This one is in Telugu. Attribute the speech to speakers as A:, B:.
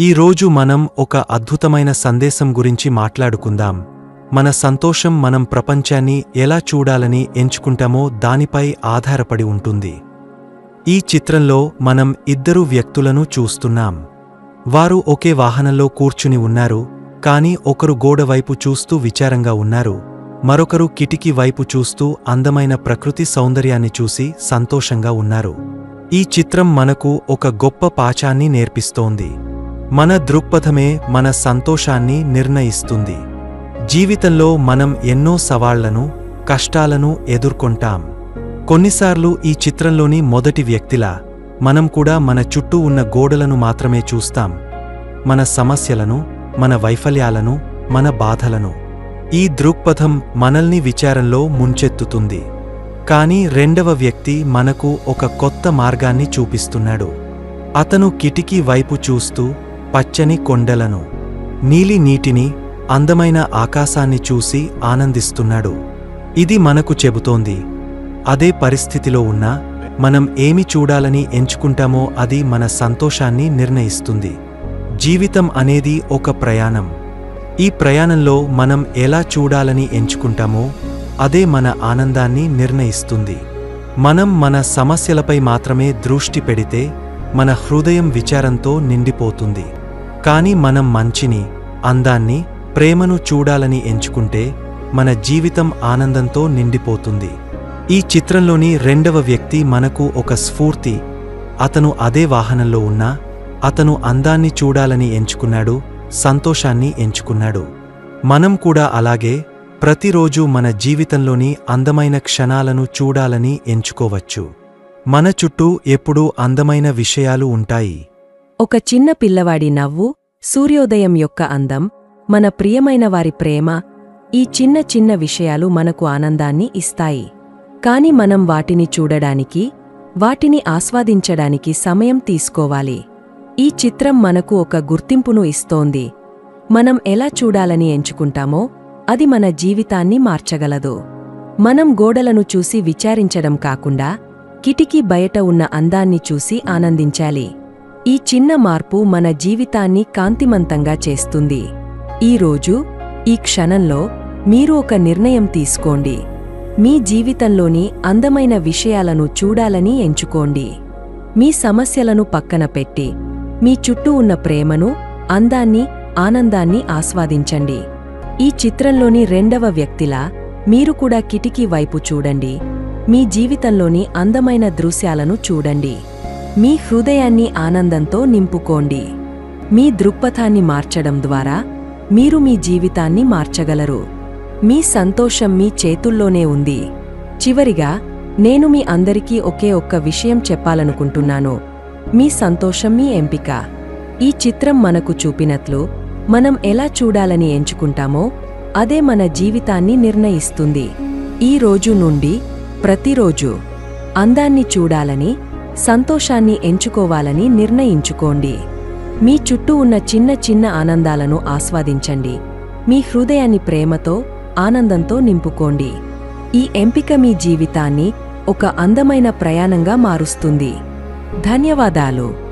A: ఈ రోజు మనం ఒక అద్భుతమైన సందేశం గురించి మాట్లాడుకుందాం. మన సంతోషం మనం ప్రపంచాన్ని ఎలా చూడాలని ఎంచుకుంటామో దానిపై ఆధారపడి ఉంటుంది. ఈ చిత్రంలో మనం ఇద్దరు వ్యక్తులను చూస్తున్నాం. వారు ఒకే వాహనంలో కూర్చుని ఉన్నారు కాని ఒకరు గోడ వైపు చూస్తూ విచారంగా ఉన్నారు. మరొకరు కిటికీ వైపు చూస్తూ అందమైన ప్రకృతి సౌందర్యాన్ని చూసి సంతోషంగా ఉన్నారు. ఈ చిత్రం మనకు ఒక గొప్ప పాఠాన్ని నేర్పిస్తోంది. మన దృక్పథమే మన సంతోషాన్ని నిర్ణయిస్తుంది. జీవితంలో మనం ఎన్నో సవాళ్ళను కష్టాలను ఎదుర్కొంటాం. కొన్నిసార్లు ఈ చిత్రంలోని మొదటి వ్యక్తిలా మనం కూడా మన చుట్టూ ఉన్న గోడలను మాత్రమే చూస్తాం. మన సమస్యలను మన వైఫల్యాలను మన బాధలను. ఈ దృక్పథం మనల్ని విచారంలో ముంచెత్తుతుంది. కానీ రెండవ వ్యక్తి మనకు ఒక కొత్త మార్గాన్ని చూపిస్తున్నాడు. అతను కిటికీ వైపు చూస్తూ పచ్చని కొండలను నీలి నీటిని అందమైన ఆకాశాన్ని చూసి ఆనందిస్తున్నాడు. ఇది మనకు చెబుతోంది. అదే పరిస్థితిలో ఉన్నా మనం ఏమి చూడాలని ఎంచుకుంటామో అది మన సంతోషాన్ని నిర్ణయిస్తుంది. జీవితం అనేది ఒక ప్రయాణం. ఈ ప్రయాణంలో మనం ఎలా చూడాలని ఎంచుకుంటామో అదే మన ఆనందాన్ని నిర్ణయిస్తుంది. మనం మన సమస్యలపై మాత్రమే దృష్టి పెడితే మన హృదయం విచారంతో నిండిపోతుంది. కానీ మనం మంచిని అందాన్ని ప్రేమను చూడాలని ఎంచుకుంటే మన జీవితం ఆనందంతో నిండిపోతుంది. ఈ చిత్రంలోని రెండవ వ్యక్తి మనకు ఒక స్ఫూర్తి. అతను అదే వాహనంలో ఉన్నా అతను అందాన్ని చూడాలని ఎంచుకున్నాడు సంతోషాన్ని ఎంచుకున్నాడు. మనం కూడా అలాగే ప్రతిరోజు మన జీవితంలోని అందమైన క్షణాలను చూడాలని ఎంచుకోవచ్చు. మన చుట్టూ ఎప్పుడూ అందమైన విషయాలు ఉంటాయి.
B: ఒక చిన్న పిల్లవాడి నవ్వు సూర్యోదయం యొక్క అందం మన ప్రియమైన వారి ప్రేమ ఈ చిన్న చిన్న విషయాలు మనకు ఆనందాన్ని ఇస్తాయి. కాని మనం వాటిని చూడడానికి వాటిని ఆస్వాదించడానికి సమయం తీసుకోవాలి. ఈ చిత్రం మనకు ఒక గుర్తింపును ఇస్తోంది. మనం ఎలా చూడాలని ఎంచుకుంటామో అది మన జీవితాన్ని మార్చగలదు. మనం గోడలను చూసి విచారించడం కాకుండా కిటికీ బయట ఉన్న అందాన్ని చూసి ఆనందించాలి. ఈ చిన్న మార్పు మన జీవితాన్ని కాంతిమంతంగా చేస్తుంది. ఈరోజు ఈ క్షణంలో మీరు ఒక నిర్ణయం తీసుకోండి. మీ జీవితంలోని అందమైన విషయాలను చూడాలని ఎంచుకోండి. మీ సమస్యలను పక్కన పెట్టి మీ చుట్టూ ఉన్న ప్రేమను అందాన్ని ఆనందాన్ని ఆస్వాదించండి. ఈ చిత్రంలోని రెండవ వ్యక్తిలా మీరు కూడా కిటికీ వైపు చూడండి. మీ జీవితంలోని అందమైన దృశ్యాలను చూడండి. మీ హృదయాన్ని ఆనందంతో నింపుకోండి. మీ దృక్పథాన్ని మార్చడం ద్వారా మీరు మీ జీవితాన్ని మార్చగలరు. మీ సంతోషం మీ చేతుల్లోనే ఉంది. చివరిగా నేను మీ అందరికీ ఒకే ఒక్క విషయం చెప్పాలనుకుంటున్నాను. మీ సంతోషం మీ ఎంపిక. ఈ చిత్రం మనకు చూపినట్లు మనం ఎలా చూడాలని ఎంచుకుంటామో అదే మన జీవితాన్ని నిర్ణయిస్తుంది. ఈ రోజు నుండి ప్రతిరోజు అందాన్ని చూడాలని సంతోషాన్ని ఎంచుకోవాలని నిర్ణయించుకోండి. మీ చుట్టూ ఉన్న చిన్న చిన్న ఆనందాలను ఆస్వాదించండి. మీ హృదయాన్ని ప్రేమతో ఆనందంతో నింపుకోండి. ఈ ఎంపిక మీ జీవితాన్ని ఒక అందమైన ప్రయాణంగా మారుస్తుంది. ధన్యవాదాలు.